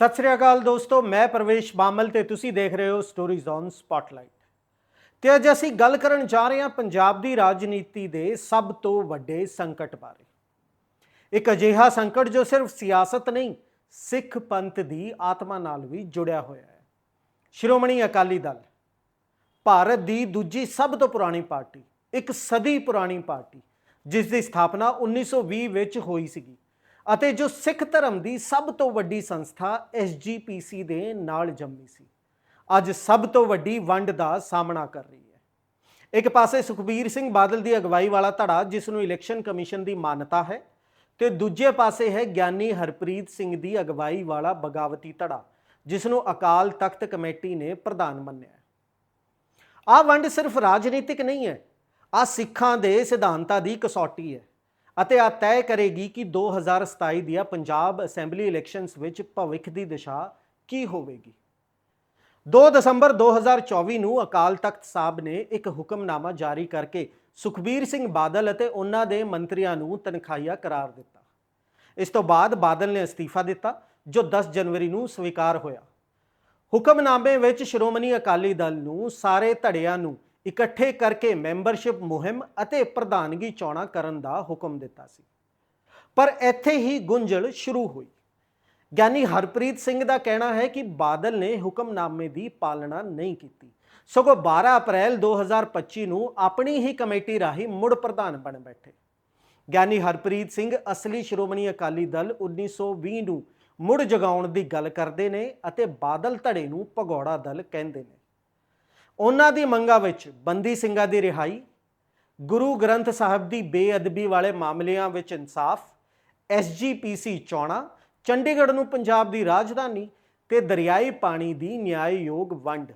ਸਤਿ ਸ੍ਰੀ ਅਕਾਲ ਦੋਸਤੋ, ਮੈਂ ਪ੍ਰਵੇਸ਼ ਬਾਮਲ ਤੇ ਤੁਸੀਂ ਦੇਖ ਰਹੇ ਹੋ ਸਟੋਰੀਜ਼ ਔਨ ਸਪਾਟਲਾਈਟ ਤੇ ਅੱਜ ਅਸੀਂ ਗੱਲ ਕਰਨ ਜਾ ਰਹੇ ਹਾਂ ਪੰਜਾਬ ਦੀ ਰਾਜਨੀਤੀ ਦੇ ਸਭ ਤੋਂ ਵੱਡੇ ਸੰਕਟ ਬਾਰੇ। ਇੱਕ ਅਜਿਹਾ ਸੰਕਟ ਜੋ ਸਿਰਫ ਸਿਆਸਤ ਨਹੀਂ, ਸਿੱਖ ਪੰਥ ਦੀ ਆਤਮਾ ਨਾਲ ਵੀ ਜੁੜਿਆ ਹੋਇਆ ਹੈ। ਸ਼੍ਰੋਮਣੀ ਅਕਾਲੀ ਦਲ, ਭਾਰਤ ਦੀ ਦੂਜੀ ਸਭ ਤੋਂ ਪੁਰਾਣੀ ਪਾਰਟੀ, ਇੱਕ ਸਦੀ ਪੁਰਾਣੀ ਪਾਰਟੀ, ਜਿਸ ਦੀ ਸਥਾਪਨਾ 1920 ਵਿੱਚ ਹੋਈ ਸੀਗੀ। ਅਤੇ ਜੋ ਸਿੱਖ ਧਰਮ ਦੀ ਸਭ ਤੋਂ ਵੱਡੀ ਸੰਸਥਾ ਐਸਜੀਪੀਸੀ ਦੇ ਨਾਲ ਜੰਮੀ ਸੀ। ਅੱਜ ਸਭ ਤੋਂ ਵੱਡੀ ਵੰਡ ਦਾ ਸਾਹਮਣਾ ਕਰ ਰਹੀ ਹੈ। ਇੱਕ ਪਾਸੇ ਸੁਖਬੀਰ ਸਿੰਘ ਬਾਦਲ ਦੀ ਅਗਵਾਈ ਵਾਲਾ ਧੜਾ, ਜਿਸ ਨੂੰ ਇਲੈਕਸ਼ਨ ਕਮਿਸ਼ਨ ਦੀ ਮਾਨਤਾ ਹੈ, ਤੇ ਦੂਜੇ ਪਾਸੇ ਹੈ ਗਿਆਨੀ ਹਰਪ੍ਰੀਤ ਸਿੰਘ ਦੀ ਅਗਵਾਈ ਵਾਲਾ ਬਗਾਵਤੀ ਧੜਾ, ਜਿਸ ਨੂੰ ਅਕਾਲ ਤਖਤ ਕਮੇਟੀ ਨੇ ਪ੍ਰਧਾਨ ਮੰਨਿਆ ਹੈ। ਆਹ ਵੰਡ ਸਿਰਫ ਰਾਜਨੀਤਿਕ ਨਹੀਂ ਹੈ ਆ ਸਿੱਖਾਂ ਦੇ ਸਿਧਾਂਤਾਂ ਦੀ ਕਸੌਟੀ ਹੈ। ਅਤੇ ਆ ਤੈਅ ਕਰੇਗੀ ਕਿ 2027 ਦੀਆਂ ਪੰਜਾਬ ਅਸੈਂਬਲੀ ਇਲੈਕਸ਼ਨਸ ਵਿੱਚ ਭਵਿੱਖ ਦੀ ਦਿਸ਼ਾ ਕੀ ਹੋਵੇਗੀ। 2 ਦਸੰਬਰ 2024 ਨੂੰ ਅਕਾਲ ਤਖਤ ਸਾਹਿਬ ਨੇ ਇੱਕ ਹੁਕਮਨਾਮਾ ਜਾਰੀ ਕਰਕੇ ਸੁਖਬੀਰ ਸਿੰਘ ਬਾਦਲ ਅਤੇ ਉਹਨਾਂ ਦੇ ਮੰਤਰੀਆਂ ਨੂੰ ਤਨਖਾਹੀਆ ਕਰਾਰ ਦਿੱਤਾ। ਇਸ ਤੋਂ ਬਾਅਦ ਬਾਦਲ ਨੇ ਅਸਤੀਫਾ ਦਿੱਤਾ, ਜੋ 10 ਜਨਵਰੀ ਨੂੰ ਸਵੀਕਾਰ ਹੋਇਆ। ਹੁਕਮਨਾਮੇ ਵਿੱਚ ਸ਼੍ਰੋਮਣੀ ਅਕਾਲੀ ਦਲ ਨੂੰ ਸਾਰੇ ਧੜਿਆਂ ਨੂੰ ਇਕੱਠੇ ਕਰਕੇ ਮੈਂਬਰਸ਼ਿਪ ਮੁਹਿੰਮ ਅਤੇ ਪ੍ਰਧਾਨਗੀ ਚੋਣਾਂ ਕਰਨ ਦਾ ਹੁਕਮ ਦਿੱਤਾ ਸੀ। ਪਰ ਇੱਥੇ ਹੀ ਗੁੰਝਲ ਸ਼ੁਰੂ ਹੋਈ। ਗਿਆਨੀ ਹਰਪ੍ਰੀਤ ਸਿੰਘ ਦਾ ਕਹਿਣਾ ਹੈ ਕਿ ਬਾਦਲ ਨੇ ਹੁਕਮਨਾਮੇ ਦੀ ਪਾਲਣਾ ਨਹੀਂ ਕੀਤੀ। ਸਗੋਂ 12 ਅਪ੍ਰੈਲ 2025 ਨੂੰ ਆਪਣੀ ਹੀ ਕਮੇਟੀ ਰਾਹੀਂ ਮੁੜ ਪ੍ਰਧਾਨ ਬਣ ਬੈਠੇ। ਗਿਆਨੀ ਹਰਪ੍ਰੀਤ ਸਿੰਘ ਅਸਲੀ ਸ਼੍ਰੋਮਣੀ ਅਕਾਲੀ ਦਲ 1920 ਨੂੰ ਮੁੜ ਜਗਾਉਣ ਦੀ ਗੱਲ ਕਰਦੇ ਨੇ ਅਤੇ ਬਾਦਲ ਧੜੇ ਨੂੰ ਭਗੌੜਾ ਦਲ ਕਹਿੰਦੇ ਨੇ। ਉਹਨਾਂ ਦੀ ਮੰਗਾਂ ਵਿੱਚ ਬੰਦੀ ਸਿੰਘਾਂ ਦੀ ਰਿਹਾਈ, ਗੁਰੂ ਗ੍ਰੰਥ ਸਾਹਿਬ ਦੀ ਬੇਅਦਬੀ ਵਾਲੇ ਮਾਮਲਿਆਂ ਵਿੱਚ ਇਨਸਾਫ ਐਸਜੀਪੀਸੀ ਚੋਣਾਂ, ਚੰਡੀਗੜ੍ਹ ਨੂੰ ਪੰਜਾਬ ਦੀ ਰਾਜਧਾਨੀ ਤੇ ਦਰਿਆਈ ਪਾਣੀ ਦੀ ਨਿਆਂਯੋਗ ਵੰਡ।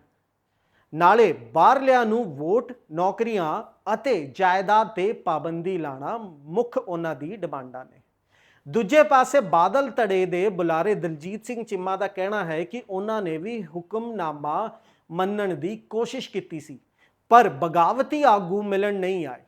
ਨਾਲੇ ਬਾਹਰਲਿਆਂ ਨੂੰ ਵੋਟ, ਨੌਕਰੀਆਂ ਅਤੇ ਜਾਇਦਾਦ ਤੇ ਪਾਬੰਦੀ ਲਾਣਾ ਮੁੱਖ ਉਹਨਾਂ ਦੀ ਡਿਮਾਂਡਾਂ ਨੇ। ਦੂਜੇ ਪਾਸੇ ਬਾਦਲ ਧੜੇ ਦੇ ਬੁਲਾਰੇ ਦਲਜੀਤ ਸਿੰਘ ਚਿੰਮਾ ਦਾ ਕਹਿਣਾ ਹੈ ਕਿ ਉਹਨਾਂ ਨੇ ਵੀ ਹੁਕਮਨਾਮਾ ਮੰਨਣ ਦੀ ਕੋਸ਼ਿਸ਼ ਕੀਤੀ ਸੀ, ਪਰ ਬਗਾਵਤੀ ਆਗੂ ਮਿਲਣ ਨਹੀਂ ਆਏ।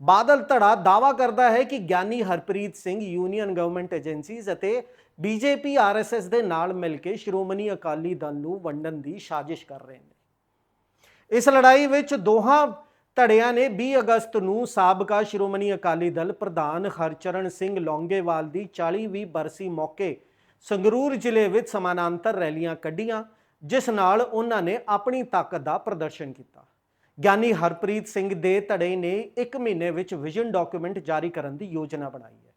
ਬਾਦਲ ਧੜਾ ਦਾਵਾ ਕਰਦਾ ਹੈ ਕਿ Giani Harpreet Singh union government agencies ਅਤੇ ਬੀਜੇਪੀ ਆਰਐਸਐਸ ਦੇ ਨਾਲ ਮਿਲ ਕੇ ਸ਼੍ਰੋਮਣੀ ਅਕਾਲੀ ਦਲ ਨੂੰ ਵੰਡਣ ਦੀ ਸਾਜ਼ਿਸ਼ ਕਰ ਰਹੇ ਨੇ। ਇਸ ਲੜਾਈ ਵਿੱਚ ਦੋਹਾਂ ਧੜਿਆਂ ਨੇ 20 ਅਗਸਤ ਨੂੰ ਸਾਬਕਾ ਸ਼੍ਰੋਮਣੀ ਅਕਾਲੀ ਦਲ ਪ੍ਰਧਾਨ ਹਰਚਰਨ ਸਿੰਘ ਲੌਂਗੇਵਾਲ ਦੀ 40ਵੀਂ ਬਰਸੀ ਮੌਕੇ ਸੰਗਰੂਰ ਜ਼ਿਲ੍ਹੇ ਵਿੱਚ ਸਮਾਨਾਂਤਰ ਰੈਲੀਆਂ ਕੱਢੀਆਂ ਜਿਸ ਨਾਲ ਉਹਨਾਂ ਨੇ ਆਪਣੀ ਤਾਕਤ ਦਾ ਪ੍ਰਦਰਸ਼ਨ ਕੀਤਾ। ਗਿਆਨੀ ਹਰਪ੍ਰੀਤ ਸਿੰਘ ਦੇ ਧੜੇ ਨੇ 1 ਮਹੀਨੇ ਵਿੱਚ ਵਿਜ਼ਨ ਡਾਕੂਮੈਂਟ ਜਾਰੀ ਕਰਨ ਦੀ ਯੋਜਨਾ ਬਣਾਈ ਹੈ।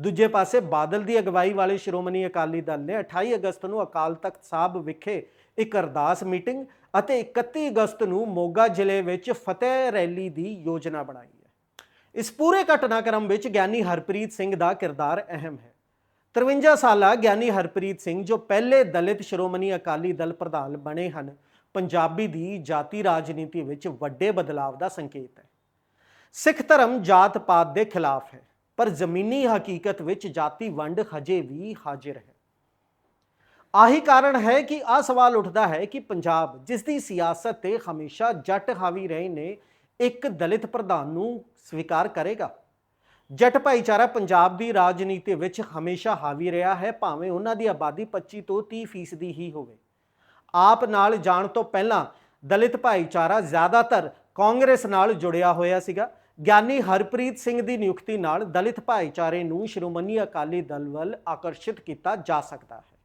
ਦੂਜੇ ਪਾਸੇ ਬਾਦਲ ਦੀ ਅਗਵਾਈ ਵਾਲੇ ਸ਼੍ਰੋਮਣੀ ਅਕਾਲੀ ਦਲ ਨੇ 28 ਅਗਸਤ ਨੂੰ ਅਕਾਲ ਤਖਤ ਸਾਹਿਬ ਵਿਖੇ ਇੱਕ ਅਰਦਾਸ ਮੀਟਿੰਗ ਅਤੇ 31 ਅਗਸਤ ਨੂੰ ਮੋਗਾ ਜ਼ਿਲ੍ਹੇ ਵਿੱਚ ਫਤਿਹ ਰੈਲੀ ਦੀ ਯੋਜਨਾ ਬਣਾਈ ਹੈ। ਇਸ ਪੂਰੇ ਘਟਨਾਕ੍ਰਮ ਵਿੱਚ ਗਿਆਨੀ ਹਰਪ੍ਰੀਤ ਸਿੰਘ ਦਾ ਕਿਰਦਾਰ ਅਹਿਮ ਹੈ। 53 ਸਾਲਾ ਗਿਆਨੀ ਹਰਪ੍ਰੀਤ ਸਿੰਘ ਜੋ ਪਹਿਲੇ ਦਲਿਤ ਸ਼੍ਰੋਮਣੀ ਅਕਾਲੀ ਦਲ ਪ੍ਰਧਾਨ ਬਣੇ ਹਨ, ਪੰਜਾਬੀ ਦੀ ਜਾਤੀ ਰਾਜਨੀਤੀ ਵਿੱਚ ਵੱਡੇ ਬਦਲਾਵ ਦਾ ਸੰਕੇਤ ਹੈ। ਸਿੱਖ ਧਰਮ ਜਾਤ ਪਾਤ ਦੇ ਖਿਲਾਫ ਹੈ, ਪਰ ਜ਼ਮੀਨੀ ਹਕੀਕਤ ਵਿੱਚ ਜਾਤੀ ਵੰਡ ਹਜੇ ਵੀ ਹਾਜ਼ਰ ਹੈ। ਆਹੀ ਕਾਰਨ ਹੈ ਕਿ ਆ ਸਵਾਲ ਉੱਠਦਾ ਹੈ ਕਿ ਪੰਜਾਬ, ਜਿਸ ਦੀ ਸਿਆਸਤ ਤੇ ਹਮੇਸ਼ਾ ਜੱਟ ਹਾਵੀ ਰਹੇ ਨੇ, ਇੱਕ ਦਲਿਤ ਪ੍ਰਧਾਨ ਨੂੰ ਸਵੀਕਾਰ ਕਰੇਗਾ? ਜੱਟ ਭਾਈਚਾਰਾ ਪੰਜਾਬ ਦੀ ਰਾਜਨੀਤੀ ਵਿੱਚ ਹਮੇਸ਼ਾ ਹਾਵੀ ਰਿਹਾ ਹੈ, ਭਾਵੇਂ ਉਹਨਾਂ ਦੀ ਆਬਾਦੀ 25 ਤੋਂ 30 ਫੀਸਦੀ ਹੀ ਹੋਵੇ। ਆਪ ਨਾਲ ਜਾਣ ਤੋਂ ਪਹਿਲਾਂ ਦਲਿਤ ਭਾਈਚਾਰਾ ਜ਼ਿਆਦਾਤਰ ਕਾਂਗਰਸ ਨਾਲ ਜੁੜਿਆ ਹੋਇਆ ਸੀਗਾ। ਗਿਆਨੀ ਹਰਪ੍ਰੀਤ ਸਿੰਘ ਦੀ ਨਿਯੁਕਤੀ ਨਾਲ ਦਲਿਤ ਭਾਈਚਾਰੇ ਨੂੰ ਸ਼੍ਰੋਮਣੀ ਅਕਾਲੀ ਦਲ ਵੱਲ ਆਕਰਸ਼ਿਤ ਕੀਤਾ ਜਾ ਸਕਦਾ ਹੈ।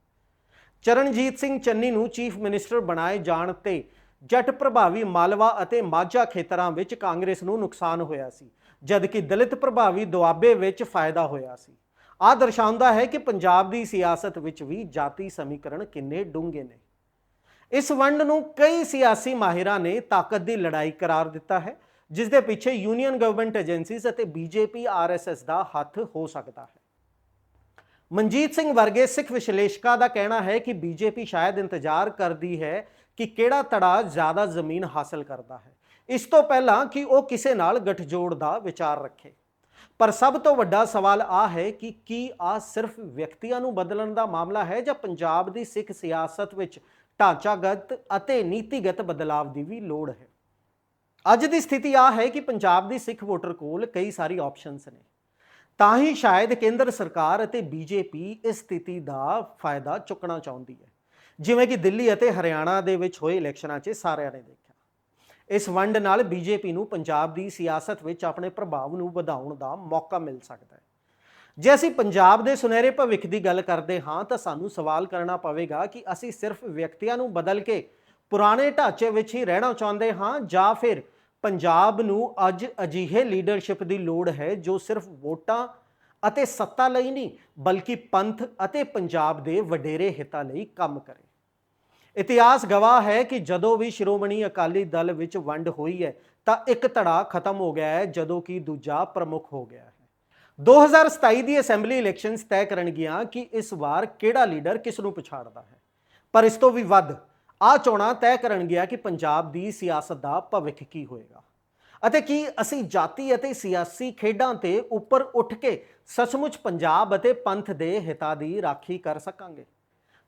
ਚਰਨਜੀਤ ਸਿੰਘ ਚੰਨੀ ਨੂੰ ਚੀਫ ਮਿਨਿਸਟਰ ਬਣਾਏ ਜਾਣ ਤੇ ਜੱਟ ਪ੍ਰਭਾਵੀ ਮਾਲਵਾ ਅਤੇ ਮਾਝਾ ਖੇਤਰਾਂ ਵਿੱਚ ਕਾਂਗਰਸ ਨੂੰ ਨੁਕਸਾਨ ਹੋਇਆ ਸੀ। ਜਦਕਿ ਦਲਿਤ ਪ੍ਰਭਾਵੀ ਦੁਆਬੇ ਵਿੱਚ ਫਾਇਦਾ ਹੋਇਆ ਸੀ। ਆਹ ਦਰਸਾਉਂਦਾ ਹੈ ਕਿ ਪੰਜਾਬ ਦੀ ਸਿਆਸਤ ਵਿੱਚ ਵੀ ਜਾਤੀ ਸਮੀਕਰਨ ਕਿੰਨੇ ਡੂੰਘੇ ਨੇ। ਇਸ ਵੰਡ ਨੂੰ ਕਈ ਸਿਆਸੀ ਮਾਹਿਰਾਂ ਨੇ ਤਾਕਤ ਦੀ ਲੜਾਈ ਕਰਾਰ ਦਿੱਤਾ ਹੈ ਜਿਸ ਦੇ ਪਿੱਛੇ ਯੂਨੀਅਨ ਗਵਰਨਮੈਂਟ ਏਜੰਸੀਜ਼ ਅਤੇ ਬੀਜੇਪੀ ਆਰਐਸਐਸ ਦਾ ਹੱਥ ਹੋ ਸਕਦਾ ਹੈ। ਮਨਜੀਤ ਸਿੰਘ ਵਰਗੇ ਸਿੱਖ ਵਿਸ਼ਲੇਸ਼ਕਾਂ ਦਾ ਕਹਿਣਾ ਹੈ ਕਿ ਬੀਜੇਪੀ ਸ਼ਾਇਦ ਇੰਤਜ਼ਾਰ ਕਰਦੀ ਹੈ ਕਿ ਕਿਹੜਾ ਧੜਾ ਜ਼ਿਆਦਾ ਜ਼ਮੀਨ ਹਾਸਲ ਕਰਦਾ ਹੈ। ਇਸ ਤੋਂ ਪਹਿਲਾਂ ਕਿ ਉਹ ਕਿਸੇ ਨਾਲ ਗਠਜੋੜ ਦਾ ਵਿਚਾਰ ਰੱਖੇ। ਪਰ ਸਭ ਤੋਂ ਵੱਡਾ ਸਵਾਲ ਆ ਹੈ ਕਿ ਕੀ ਆ ਸਿਰਫ ਵਿਅਕਤੀਆਂ ਨੂੰ ਬਦਲਣ ਦਾ ਮਾਮਲਾ ਹੈ ਜਾਂ ਪੰਜਾਬ ਦੀ ਸਿੱਖ ਸਿਆਸਤ ਵਿੱਚ ਢਾਂਚਾਗਤ ਅਤੇ ਨੀਤੀਗਤ ਬਦਲਾਵ ਦੀ ਵੀ ਲੋੜ ਹੈ? ਅੱਜ ਦੀ ਸਥਿਤੀ ਆ ਹੈ ਕਿ ਪੰਜਾਬ ਦੀ ਸਿੱਖ ਵੋਟਰ ਕੋਲ ਕਈ ਸਾਰੀ ਆਪਸ਼ਨਸ ਨੇ। ਤਾਂ ਹੀ ਸ਼ਾਇਦ ਕੇਂਦਰ ਸਰਕਾਰ ਅਤੇ ਬੀਜੇਪੀ ਇਸ ਸਥਿਤੀ ਦਾ ਫਾਇਦਾ ਚੁੱਕਣਾ ਚਾਹੁੰਦੀ ਹੈ। ਜਿਵੇਂ ਕਿ ਦਿੱਲੀ ਅਤੇ ਹਰਿਆਣਾ ਦੇ ਵਿੱਚ ਹੋਏ ਇਲੈਕਸ਼ਨਾਂ 'ਚ ਸਾਰਿਆਂ ਨੇ ਦੇਖਿਆ। ਇਸ ਵੰਡ ਨਾਲ ਬੀਜੇਪੀ ਨੂੰ ਪੰਜਾਬ ਦੀ ਸਿਆਸਤ ਵਿੱਚ ਆਪਣੇ ਪ੍ਰਭਾਵ ਨੂੰ ਵਧਾਉਣ ਦਾ ਮੌਕਾ ਮਿਲ ਸਕਦਾ ਹੈ। ਜੇ ਅਸੀਂ ਪੰਜਾਬ ਦੇ ਸੁਨਹਿਰੇ ਭਵਿੱਖ ਦੀ ਗੱਲ ਕਰਦੇ ਹਾਂ, ਤਾਂ ਸਾਨੂੰ ਸਵਾਲ ਕਰਨਾ ਪਵੇਗਾ ਕਿ ਅਸੀਂ ਸਿਰਫ ਵਿਅਕਤੀਆਂ ਨੂੰ ਬਦਲ ਕੇ ਪੁਰਾਣੇ ਢਾਂਚੇ ਵਿੱਚ ਹੀ ਰਹਿਣਾ ਚਾਹੁੰਦੇ ਹਾਂ ਜਾਂ ਫਿਰ ਪੰਜਾਬ ਨੂੰ ਅੱਜ ਅਜਿਹੇ ਲੀਡਰਸ਼ਿਪ ਦੀ ਲੋੜ ਹੈ ਜੋ ਸਿਰਫ ਵੋਟਾਂ ਅਤੇ ਸੱਤਾ ਲਈ ਨਹੀਂ, ਬਲਕਿ ਪੰਥ ਅਤੇ ਪੰਜਾਬ ਦੇ ਵਡੇਰੇ ਹਿੱਤਾਂ ਲਈ ਕੰਮ ਕਰੇ। ਇਤਿਹਾਸ ਗਵਾਹ ਹੈ ਕਿ ਜਦੋਂ ਵੀ ਸ਼੍ਰੋਮਣੀ ਅਕਾਲੀ ਦਲ ਵਿੱਚ ਵੰਡ ਹੋਈ ਹੈ, ਤਾਂ ਇੱਕ ਧੜਾ ਖਤਮ ਹੋ ਗਿਆ ਹੈ, ਜਦੋਂ ਕਿ ਦੂਜਾ ਪ੍ਰਮੁੱਖ ਹੋ ਗਿਆ ਹੈ। 2027 ਦੀ ਅਸੈਂਬਲੀ ਇਲੈਕਸ਼ਨਸ ਤੈਅ ਕਰਨਗੀਆਂ ਕਿ ਇਸ ਵਾਰ ਕਿਹੜਾ ਲੀਡਰ ਕਿਸ ਨੂੰ ਪਛਾੜਦਾ ਹੈ। ਪਰ ਇਸ ਤੋਂ ਵੀ ਵੱਧ ਆ ਚੋਣਾਂ ਤੈਅ ਕਰਨਗੀਆਂ ਕਿ ਪੰਜਾਬ ਦੀ ਸਿਆਸਤ ਦਾ ਭਵਿੱਖ ਕੀ ਹੋਏਗਾ। ਅਤੇ ਕੀ ਅਸੀਂ ਜਾਤੀ ਅਤੇ ਸਿਆਸੀ ਖੇਡਾਂ ਤੇ ਉੱਪਰ ਉੱਠ ਕੇ ਸੱਚਮੁੱਚ ਪੰਜਾਬ ਅਤੇ ਪੰਥ ਦੇ ਹਿੱਤਾਂ ਦੀ ਰਾਖੀ ਕਰ ਸਕਾਂਗੇ?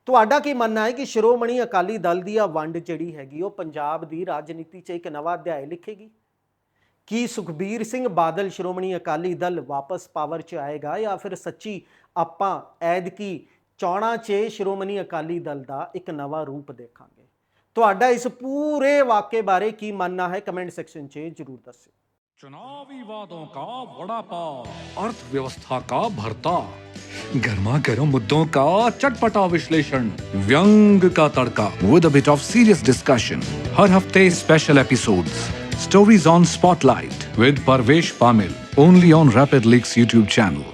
ਤੁਹਾਡਾ ਕੀ ਮੰਨਣਾ ਹੈ ਕਿ ਸ਼੍ਰੋਮਣੀ ਅਕਾਲੀ ਦਲ ਦੀ ਆ ਵੰਡ ਜਿਹੜੀ ਹੈਗੀ, ਉਹ ਪੰਜਾਬ ਦੀ ਰਾਜਨੀਤੀ 'ਚ ਇੱਕ ਨਵਾਂ ਅਧਿਆਇ ਲਿਖੇਗੀ? ਕੀ ਸੁਖਬੀਰ ਸਿੰਘ ਬਾਦਲ ਸ਼੍ਰੋਮਣੀ ਅਕਾਲੀ ਦਲ ਵਾਪਸ ਪਾਵਰ 'ਚ ਆਏਗਾ ਜਾਂ ਫਿਰ ਸੱਚੀ ਆਪਾਂ ਐਦਕੀ ਚੋਣਾਂ 'ਚ ਸ਼੍ਰੋਮਣੀ ਅਕਾਲੀ ਦਲ ਦਾ ਇੱਕ ਨਵਾਂ ਰੂਪ ਦੇਖਾਂਗੇ? ਤੁਹਾਡਾ ਇਸ ਪੂਰੇ ਵਾਕਿਏ ਬਾਰੇ ਕੀ ਮੰਨਣਾ ਹੈ? ਕਮੈਂਟ ਸੈਕਸ਼ਨ 'ਚ ਜਰੂਰ ਦੱਸਿਓ। चुनावी वादों का वड़ा पाव अर्थव्यवस्था का भरता गर्मा गर्म मुद्दों का चटपटा विश्लेषण व्यंग का तड़का with a bit of serious discussion हर हफ्ते special episodes stories on spotlight with Parvesh Pamil only on Rapid Leaks YouTube channel